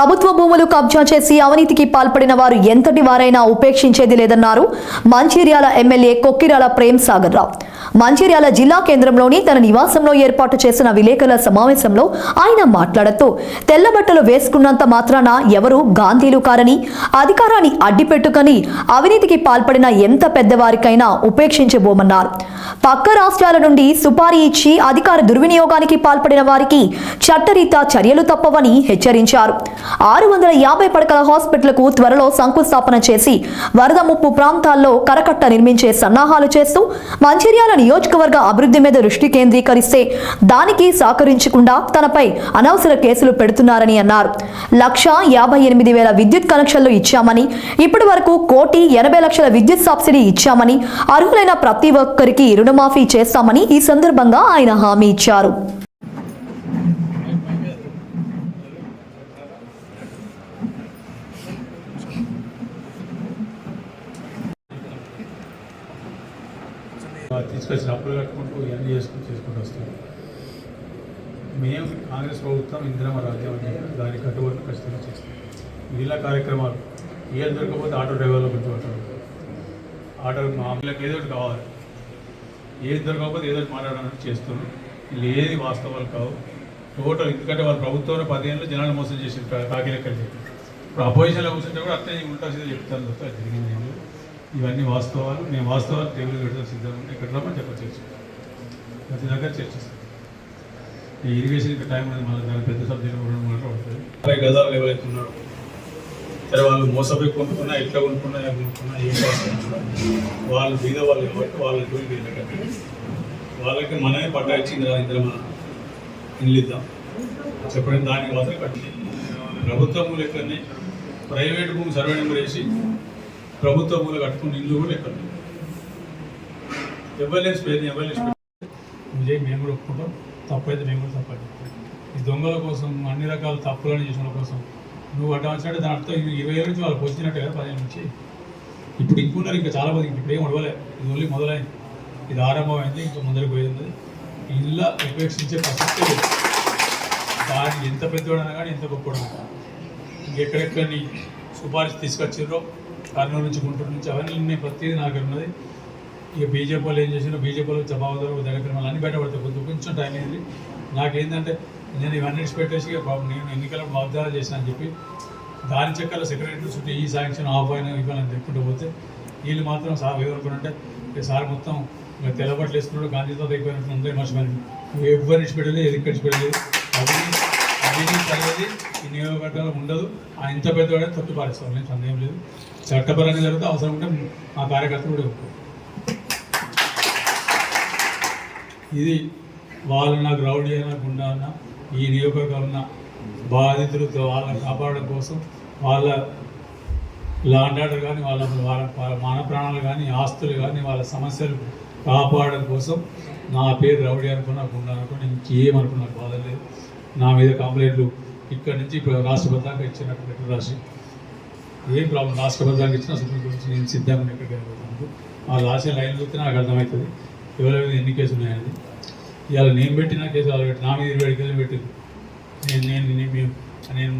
ప్రభుత్వ భూములు కబ్జా చేసి అవినీతికి పాల్పడిన వారు ఎంతటి వారైనా ఉపేక్షించేది లేదన్నారు. మంచిర్యాల ఎమ్మెల్యే కొక్కిరాల ప్రేమ్ సాగర్ రావు మంచిర్యాల జిల్లా కేంద్రంలోని తన నివాసంలో ఏర్పాటు చేసిన విలేకరుల సమావేశంలో ఆయన మాట్లాడుతూ తెల్లబట్టలు వేసుకున్నంత మాత్రాన ఎవరు గాంధీలు కారని అధికారాన్ని అడ్డిపెట్టుకొని అవినీతికి పాల్పడిన ఎంత పెద్దవారికైనా ఉపేక్షించబోమన్నారు. పక్క రాష్ట్రాల నుండి సుపారీ ఇచ్చి అధికార దుర్వినియోగానికి పాల్పడిన వారికి చట్టరీత్యా చర్యలు తప్పవని హెచ్చరించారు. ఆరు వందల యాభై పడకల హాస్పిటల్కు త్వరలో శంకుస్థాపన చేసి వరద ముప్పు ప్రాంతాల్లో కరకట్ట నిర్మించే సన్నాహాలు చేస్తూ మంచిర్యాల నియోజకవర్గ అభివృద్ధి మీద దృష్టి కేంద్రీకరిస్తే దానికి సహకరించకుండా తనపై అనవసర కేసులు పెడుతున్నారని అన్నారు. లక్ష యాభై ఎనిమిది వేల విద్యుత్ కనెక్షన్లు ఇచ్చామని ఇప్పటి వరకు కోటి ఎనభై లక్షల విద్యుత్ సబ్సిడీ ఇచ్చామని అర్హులైన ప్రతి ఒక్కరికి రుణమాఫీ చేస్తామని ఈ సందర్భంగా ఆయన హామీ ఇచ్చారు. తీసుకొచ్చిన అప్పులు కట్టుకుంటూ ఇవన్నీ చేసుకుంటూ చేసుకుంటూ వస్తాం మేము కాంగ్రెస్ ప్రభుత్వం ఇందిరమ్మ రాజ్యం అని దాని కట్టుబడి ఖచ్చితంగా చేస్తాం. మిగిలిన కార్యక్రమాలు ఏది దొరకకపోతే ఆటో డ్రైవర్లు గురించి ఆటో మామూలుగా ఏదో ఒకటి కావాలి. ఏది దొరకకపోతే ఏదో ఒకటి మాట్లాడాలని చేస్తున్నాం. ఏది వాస్తవాలు కావు. టోటల్ ఎందుకంటే వాళ్ళ ప్రభుత్వంలో పదిహేను జనాలు మోసం చేసి కాకి లెక్కలు చెప్పి ఇప్పుడు అపోజిషన్లో కూర్చుంటే కూడా అట్లనే ఉంటా చెప్తాను. తప్ప జరిగింది ఇవన్నీ వాస్తవాలు. నేను వాస్తవాలు టేబుల్ పెట్టడం సిద్ధంగా ఉంటే ఇక్కడ రమ్మని చెప్ప చర్చ ప్రతి దగ్గర చర్చిస్తాను ఈ ఇరిగేషన్ ఇంకా టైం ఉంది మళ్ళీ దాని పెద్ద సబ్జెక్ట్ కూడా మూడు అరవై గదాలు ఎవరైతే ఉన్నారో సరే వాళ్ళు మోసపోయి కొనుక్కున్నా ఎట్లా కొనుక్కున్నా ఎలా కొనుక్కున్నా ఏం కొనుక్కున్నా వాళ్ళు బీద వాళ్ళు కాబట్టి వాళ్ళ జోలికి వెళ్ళకండి వాళ్ళకి మనమే పట్టా ఇచ్చింది రా ఇద్దరు మన ఇల్లిద్దాం. చెప్పడం దానికి మాత్రం కట్టి ప్రభుత్వ భూములు ఎక్కడనే ప్రైవేట్ భూమి సర్వే నెంబర్ వేసి ప్రభుత్వ మూల కట్టుకున్న ఇల్లు కూడా ఎక్కడ ఎవరిలేసి పేరు ఎవరిలేసి విజయ్ మేము కూడా ఒప్పుకుంటాం. తప్పైతే మేము కూడా తప్పని ఈ దొంగల కోసం అన్ని రకాల తప్పులను చేసిన కోసం. నువ్వు అడ్డం వచ్చినట్టు దాని అర్థం ఇరవై ఏళ్ళ నుంచి వాళ్ళకి వచ్చినట్టు కదా పదిహేను నుంచి. ఇప్పుడు ఇంకున్నారు ఇంకా చాలా మంది ఇప్పుడు ఏం ఉడవలే. ఇది ఓన్లీ మొదలైంది. ఇది ఆరంభమైంది ఇంకా ముందరికి పోయింది ఉన్నది. ఇల్లు ఉపేక్షించే ప్రసక్తే లేదు. దాన్ని ఎంత పెద్దవాడైనా కానీ ఎంత గొప్పవాడైనా ఇంకెక్కడెక్కడ నీ సిఫార్సు తీసుకొచ్చిర్రో కర్నూలు నుంచి గుంటూరు నుంచి అవన్నీ ఉన్నాయి. ప్రతిదీ నా దగ్గర ఉన్నది. ఇక బీజేపీ వాళ్ళు ఏం చేసినా బీజేపీ వాళ్ళు జవాబుదారు దగ్గర అన్ని బయటపడతాయి కొంచెం కొంచెం టైం అయింది. నాకేంటంటే నేను ఇవన్నీ పెట్టేసి బాబు నేను ఎన్నికల వాగ్దానాలు చేసిన అని చెప్పి దాని చెక్కల సెక్రటరీ చుట్టూ ఈ శాంక్షన్ ఆఫ్ అయిన ఇవ్వాలని చెప్పుకుంటూ పోతే వీళ్ళు మాత్రం సార్ ఏమనుకున్నంటే ఇక సార్ మొత్తం తెల్లబట్లు వేసుకున్నాడు గాంధీతో అయిపోయినట్టు అందరూ మర్చిపోయాను ఎవరిని ఎవరు ఎది ఇక్కడి అవినీతి అనేది ఈ నియోజకవర్గంలో ఉండదు. ఆ ఇంత పెద్దవాడే తొట్టు పారేస్తాం నేను సందేహం లేదు. చట్టపరంగా జరిగితే అవసరం ఉంటే మా కార్యకర్తలు కూడా ఇది వాళ్ళు నాకు రౌడీ అయినా గుండా అన్న ఈ నియోజకవర్గం ఉన్న బాధితులతో వాళ్ళని కాపాడడం కోసం వాళ్ళ లాండ్ ఆర్డర్ కానీ వాళ్ళ వాళ్ళ మాన ప్రాణాలు కానీ ఆస్తులు కానీ వాళ్ళ సమస్యలు కాపాడడం కోసం నా పేరు రౌడీ అనుకున్నా గుండా అనుకున్నా ఇంకేమనుకున్నా బాధ లేదు. నా మీద కంప్లైంట్లు ఇక్కడ నుంచి ఇప్పుడు రాష్ట్రపతి దాకా ఇచ్చినట్టు లెటర్ రాసి ఏం ప్రాబ్లం? రాష్ట్రపతి దాకా ఇచ్చినా సుప్రీం కోర్టు నుంచి నేను సిద్ధంగా ఎక్కడికి వెళ్ళిపోతాను ఆ రాసే లైన్ చూస్తే నాకు అర్థమవుతుంది. ఎవరి మీద ఎన్ని కేసులు ఉన్నాయని ఇవాళ నేను పెట్టిన కేసు వాళ్ళు పెట్టి నా మీద ఇరవై కేసులు పెట్టింది. నేను నేను నేను మేము- నేను